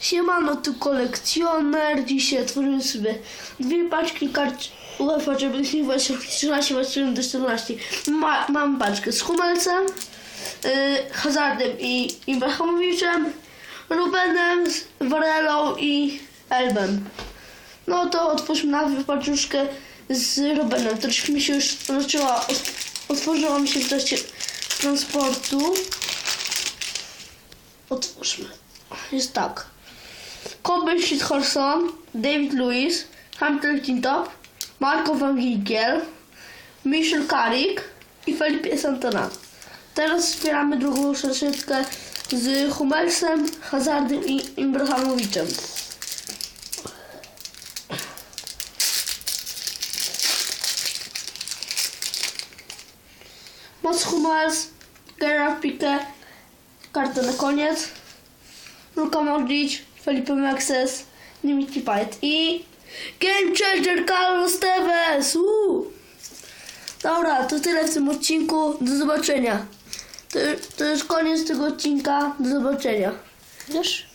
Siemano, tu kolekcjoner. Dzisiaj otworzymy sobie dwie paczki kart UEFA Champions League 13, 21 do 14. Ma, mam paczkę z Hummelsem, yy, Hazardem i Ibrahimovicem, Rubenem, Varelą i Elbem. No to otwórzmy najpierw paczuszkę z Rubenem. Troszkę mi się już zaczęła, otworzyła mi się w trakcie transportu. Otwórzmy. Jest tak. Kobe Shithorson, David Lewis, Hunter Tintop, Marco Van Ginkel, Michel Carrick i Felipe Santana. Teraz wspieramy drugą szaszeczkę z Hummelsem, Hazardem i Ibrahimowiczem. Moc Hummels, Gerard Pique, karta na koniec. Luka Modric, Felipe Maxes, Dimitri Payet i Game Changer Carlos Tevez! Dobra, to tyle w tym odcinku. Do zobaczenia. To, to już koniec tego odcinka. Do zobaczenia. Wiesz?